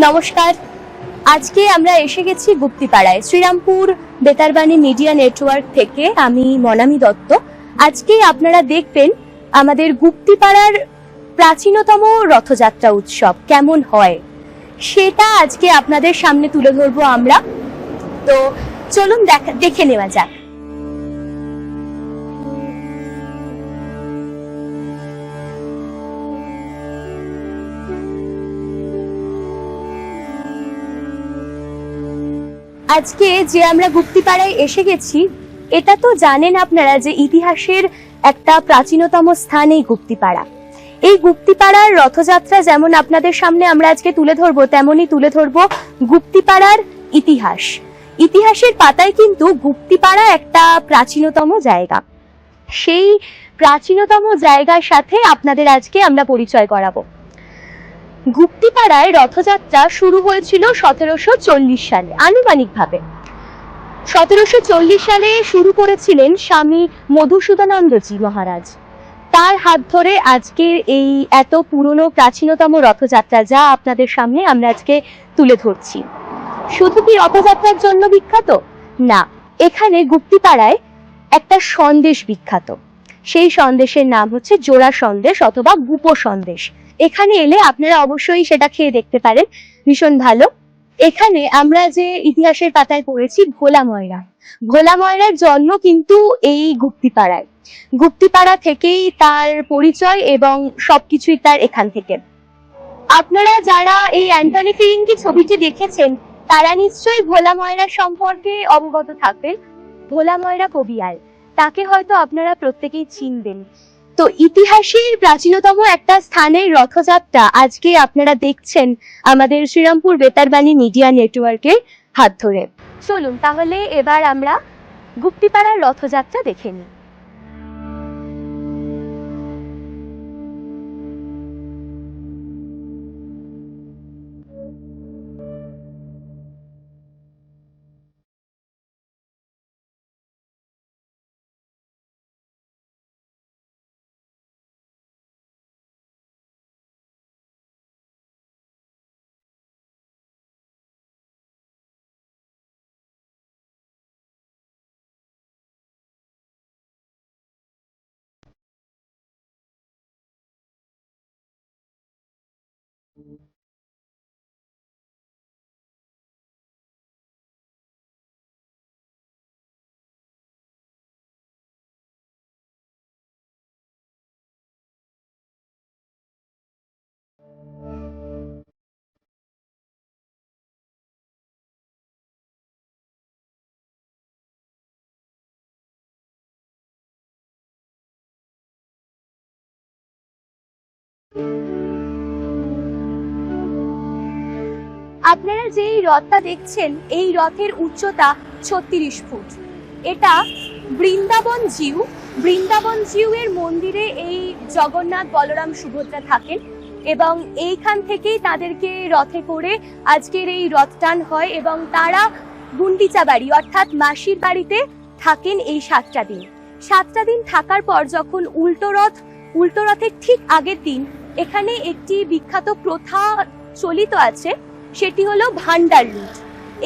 নমস্কার। আজকে আমরা এসে গেছি গুপ্তিপাড়ায়, শ্রীরামপুর বেতারবাণী মিডিয়া নেটওয়ার্ক থেকে আমি মনামি দত্ত। আজকে আপনারা দেখবেন আমাদের গুপ্তিপাড়ার প্রাচীনতম রথযাত্রা উৎসব কেমন হয়, সেটা আজকে আপনাদের সামনে তুলে ধরবো আমরা। তো চলুন দেখা- দেখে নেওয়া যাক। আজকে যে আমরা গুপ্তিপাড়ায় এসে গেছি, এটা তো জানেন আপনারা যে ইতিহাসের একটা প্রাচীনতম স্থান এই গুপ্তিপাড়া। এই গুপ্তিপাড়ার রথযাত্রা যেমন আপনাদের সামনে আমরা আজকে তুলে ধরবো, তেমনই তুলে ধরবো গুপ্তিপাড়ার ইতিহাস। ইতিহাসের পাতায় কিন্তু গুপ্তিপাড়া একটা প্রাচীনতম জায়গা। সেই প্রাচীনতম জায়গার সাথে আপনাদের আজকে আমরা পরিচয় করাবো। গুপ্তিপাড়ায় রথযাত্রা শুরু হয়েছিল সতেরোশো চল্লিশ সালে, আনুমানিকভাবে। সতেরোশো চল্লিশ সালে শুরু করেছিলেন স্বামী মধুসূদনানন্দজি মহারাজ। তার হাত ধরে আজকের এই এত পুরনো প্রাচীনতম রথযাত্রা যা আপনাদের সামনে আমরা আজকে তুলে ধরছি। শুধু কি রথযাত্রার জন্য বিখ্যাত? না, এখানে গুপ্তিপাড়ায় একটা সন্দেশ বিখ্যাত। সেই সন্দেশের নাম হচ্ছে জোড়া সন্দেশ অথবা গুপ সন্দেশ। এখানে এলে আপনারা অবশ্যই সেটা খেয়ে দেখতে পারেন। ভীষণ ভালো। এখানে আমরা যে ইতিহাসের পাতায় পড়েছি, ভোলা ময়রা। ভোলা ময়রার জন্ম কিন্তু এই গুপ্তিপাড়ায়। গুপ্তিপাড়া থেকেই তার পরিচয় এবং সবকিছুই তার এখান থেকে। আপনারা যারা এই অ্যান্টনি ফিরিঙ্গি ছবিটি দেখেছেন, তারা নিশ্চয়ই ভোলা ময়রা সম্পর্কে অবগত থাকবেন। ভোলা ময়রা কবিয়াল তাকে হয়তো আপনারা প্রত্যেকেই চিনবেন। তো ইতিহাসের প্রাচীনতম একটা স্থানের রথযাত্রা আজকে আপনারা দেখছেন আমাদের শ্রীরামপুর বেতারবাণী মিডিয়া নেটওয়ার্কের হাত ধরে। চলুন তাহলে এবার আমরা গুপ্তিপাড়ার রথযাত্রা দেখে নিই। আপনারা যে এই রথটা দেখছেন, এই রথের উচ্চতা ছত্রিশ ফুট। এটা বৃন্দাবন জিউ। বৃন্দাবন জিউ এর মন্দিরে এই জগন্নাথ বলরাম সুভদ্রা থাকেন এবং এইখান থেকেই তাদেরকে রথে করে আজকের এই রথ টান হয় এবং তারা গুন্ডিচা বাড়ি, অর্থাৎ মাসির বাড়িতে থাকেন এই সাতটা দিন। সাতটা দিন থাকার পর যখন উল্টো রথ, উল্টো রথের ঠিক আগের দিন এখানে একটি বিখ্যাত প্রথা চলিত আছে সেটি হলো ভান্ডার লুট।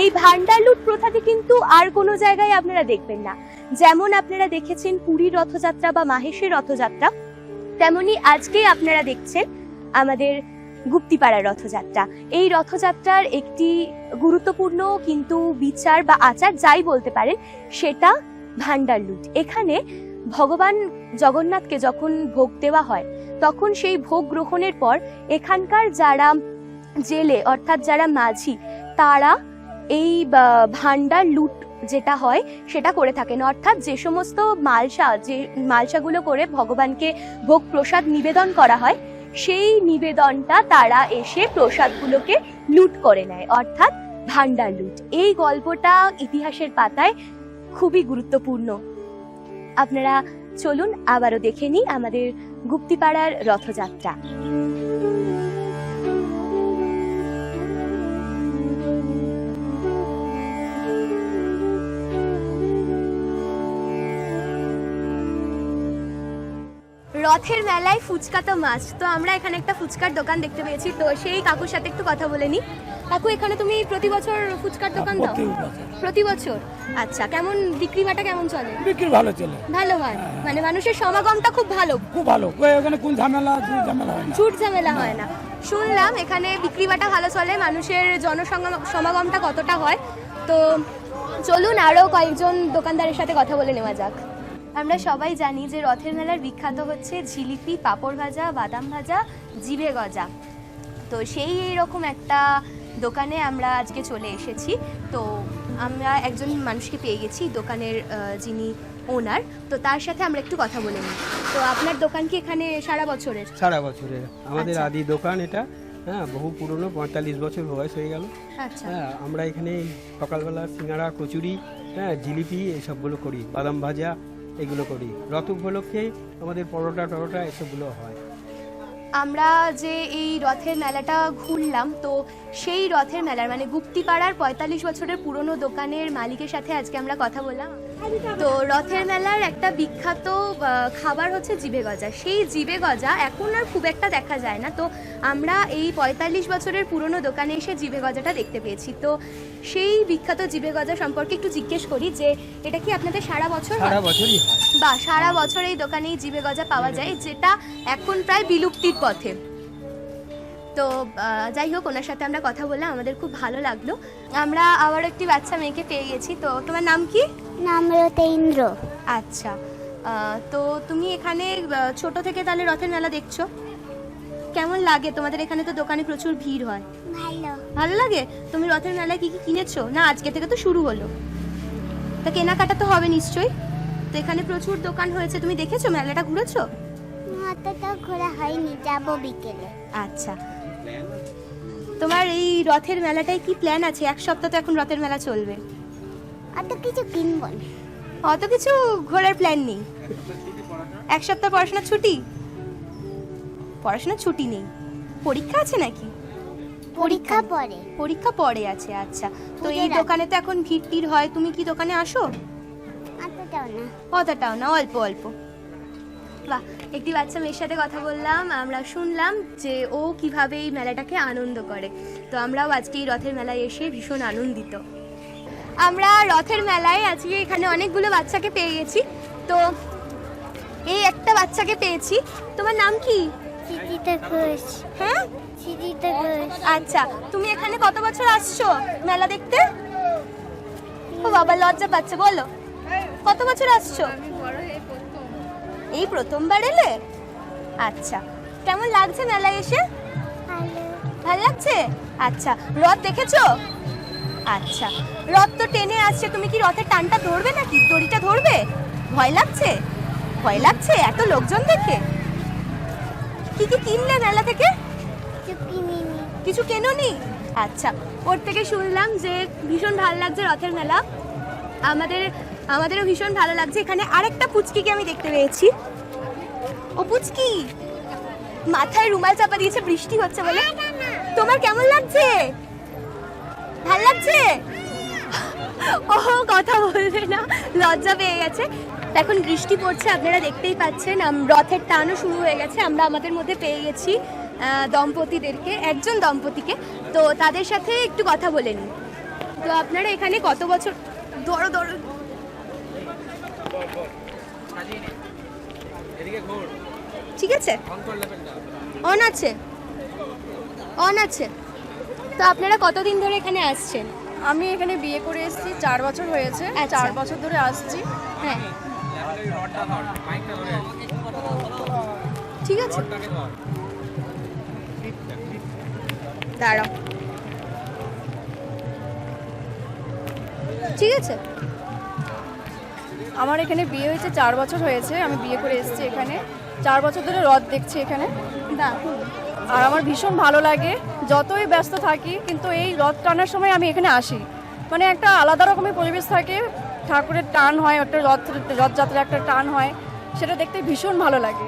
এই ভান্ডার লুট প্রথাটি কিন্তু আর কোনো জায়গায় আপনারা দেখবেন না। যেমন আপনারা দেখেছেন পুরীর রথযাত্রা বা মাহেশের রথযাত্রা, তেমনি আজকে আপনারা দেখছেন আমাদের গুপ্তিপাড়ার রথযাত্রা। এই রথযাত্রার একটি গুরুত্বপূর্ণ কিন্তু বিচার বা আচার যাই বলতে পারেন, সেটা ভান্ডার লুট। এখানে ভগবান জগন্নাথকে যখন ভোগ দেওয়া হয়, তখন সেই ভোগ গ্রহণের পর এখানকার যারা জেলে, অর্থাৎ যারা মাঝি, তারা এই ভান্ডার লুট যেটা হয়, সেটা করে থাকেন। অর্থাৎ যে সমস্ত মালসা, যে মালসাগুলো করে ভগবানকে ভোগ প্রসাদ নিবেদন করা হয়, সেই নিবেদনটা তারা এসে প্রসাদগুলোকে লুট করে নেয়, অর্থাৎ ভান্ডার লুট। এই গল্পটা ইতিহাসের পাতায় খুবই গুরুত্বপূর্ণ। আপনারা চলুন আবারও দেখে নিই আমাদের গুপ্তিপাড়ার রথযাত্রা। রথের মেলায় ফুচকা তো মাছ তো আমরা এখানে একটা ফুচকার দোকান দেখতে পেয়েছি। তো সেই কাকুর সাথে একটু কথা বলে নি। কাকু এখানে তুমি প্রতি বছর ফুচকার দোকান দাও? প্রতি বছর। আচ্ছা কেমন বিক্রি বাটা কেমন চলে? বিক্রি ভালো চলে। ভালো হয়। মানে মানুষের সমাগমটা খুব ভালো। খুব ভালো। ওখানে কোন ঝামেলা ঝামেলা হয় না। ঝুট ঝামেলা হয় না। শুনলাম এখানে বিক্রি বাটা ভালো চলে মানুষের জনসংগম সমাগমটা কতটা হয়? তো চলুন আরও কয়েকজন দোকানদারের সাথে কথা বলে নেওয়া যাক। আমরা সবাই জানি যে রথের মেলার বিখ্যাত হচ্ছে জিলিপি পাঁপড় ভাজা বাদাম ভাজা জিভে গজা। তো সেই এরকম একটা দোকানে আমরা আজকে চলে এসেছি। তো আমরা একজন মানুষকে পেয়ে গেছি দোকানের যিনি ওনার। তো তার সাথে আমরা একটু কথা বলে নিই। তো আপনার দোকান কি এখানে সারা বছরের? সারা বছরের। আমাদের আচ্ছা। আদি দোকান এটা। হ্যাঁ বহু পুরনো পঁয়তাল্লিশ বছর বয়স হয়ে গেল। আচ্ছা। হ্যাঁ আমরা এখানে সকালবেলা সিঙ্গাড়া কচুরি হ্যাঁ জিলিপি এসবগুলো করি। বাদাম ভাজা এগুলো করি। রথ উপলক্ষে আমাদের পরোটা টরোটা এসবগুলো হয়। আমরা যে এই রথের মেলাটা ঘুরলাম, তো সেই রথের মেলার মানে গুপ্তিপাড়ার পঁয়তাল্লিশ বছরের পুরনো দোকানের মালিকের সাথে আজকে আমরা কথা বললাম। তো রথের মেলার একটা বিখ্যাত খাবার হচ্ছে জিভে গজা। সেই জিবে গজা এখন আর খুব একটা দেখা যায় না। তো আমরা এই পঁয়তাল্লিশ বছরের পুরনো দোকানে এসে জিভে গজাটা দেখতে পেয়েছি। তো সেই বিখ্যাত জিভে গজা সম্পর্কে একটু জিজ্ঞেস করি যে এটা কি আপনাদের সারা বছর? সারা বছরই বা সারা বছর এই দোকানে এই জিভে গজা পাওয়া যায় যেটা এখন প্রায় বিলুপ্তির পথে। তো যাই হোক ওনার সাথে আমরা কথা বললাম আমাদের খুব ভালো লাগল। আমরা আবার একটি বাচ্চা মেয়েকে পেয়ে গেছি। তো তোমার নাম কি? নাম রতেন্দ্র। আচ্ছা তো তুমি এখানে ছোট থেকে তাহলে রথের মেলা দেখছ? কেমন লাগে? তোমাদের এখানে তো দোকানে প্রচুর ভিড় হয়। ভালো। ভালো লাগে? তুমি রথের মেলায় কি কি কিনেছো? না আজকে থেকে তো শুরু হলো। তা কেনাকাটা তো হবে নিশ্চয়ই। তো এখানে প্রচুর দোকান হয়েছে। তুমি দেখেছ মেলাটা ঘুরেছো? অতটা ঘোরা হয়নি। যাব বিকেলে। আচ্ছা তোমার এই রথের মেলাটায় কি প্ল্যান আছে? এক সপ্তাহ তো এখন রথের মেলা চলবে। অত কিছু কিনবো না। অত কিছু ঘোরার প্ল্যান নেই। এক সপ্তাহ পড়াশোনার ছুটি? পড়াশোনার ছুটি নেই। পরীক্ষা আছে নাকি? পরীক্ষা পরে পরীক্ষা পরে আছে আচ্ছা। তো এই দোকানে তো এখন ভিড় টিড় হয়। তুমি কি দোকানে আসো? অতটাও না। অতটাও না অল্প অল্প। বাহ। একটি বাচ্চা মেয়ের সাথে কথা বললাম আমরা শুনলাম যে ও কীভাবে এই মেলাটাকে আনন্দ করে। তো আমরাও আজকে এই রথের মেলায় এসে ভীষণ আনন্দিত। আমরা রথের মেলায় আজকে এখানে অনেকগুলো বাচ্চাকে পেয়ে গেছি। তো এই একটা বাচ্চাকে পেয়েছি। তোমার নাম কি? হ্যাঁ? আচ্ছা তুমি এখানে কত বছর আসছো মেলা দেখতে? ও বাবা লজ্জা পাচ্ছে বলো। কত বছর আসছো? এই প্রথমবার এলে? আচ্ছা। কেমন লাগছে মেলায় এসে? ভালো। লাগছে? আচ্ছা। রথ দেখেছ? আচ্ছা। রথ তো টেনে আসছে। তুমি কি রথের টানটা ধরবে নাকি? দড়িটা ধরবে? ভয় লাগছে? ভয় লাগছে? এত লোকজন দেখে? কি কি কিনলে মেলা থেকে? কিছু কেননি? আচ্ছা। ওর থেকে শুনলাম যে ভীষণ ভালো লাগছে রথের মেলা। আমাদের আমাদেরও ভীষণ ভালো লাগছে। এখানে আরেকটা পুচকিকে আমি দেখতে পেয়েছি। ও পুচকি! মাথায় রুমাল চাপা দিয়েছে বৃষ্টি হচ্ছে বলে। তোমার কেমন লাগছে? ভালো লাগছে? ও কথা বলবে না লজ্জা পেয়ে গেছে। এখন বৃষ্টি পড়ছে আপনারা দেখতেই পাচ্ছেন রথের টানও শুরু হয়ে গেছে। আমরা আমাদের মধ্যে পেয়ে গেছি দম্পতিদেরকে একজন দম্পতিকে। তো তাদের সাথে একটু কথা বলে নিই। তো আপনারা এখানে কত বছর ধরো ধরো। ঠিক আছে। অন আছে। অন আছে। তো আপনারা কতদিন ধরে এখানে আসছেন? আমি এখানে বিয়ে করে এসেছি চার বছর হয়েছে। আচ্ছা। চার বছর ধরে আসছি। হ্যাঁ। ঠিক আছে। দাঁড়াও। ঠিক আছে। আমার এখানে বিয়ে হয়েছে চার বছর হয়েছে আমি বিয়ে করে এসেছি এখানে। চার বছর ধরে রথ দেখছি এখানে। না। আর আমার ভীষণ ভালো লাগে যতই ব্যস্ত থাকি কিন্তু এই রথ টানার সময় আমি এখানে আসি। মানে একটা আলাদা রকমের পরিবেশ থাকে ঠাকুরের টান হয় একটা রথ রথযাত্রা একটা টান হয় সেটা দেখতে ভীষণ ভালো লাগে।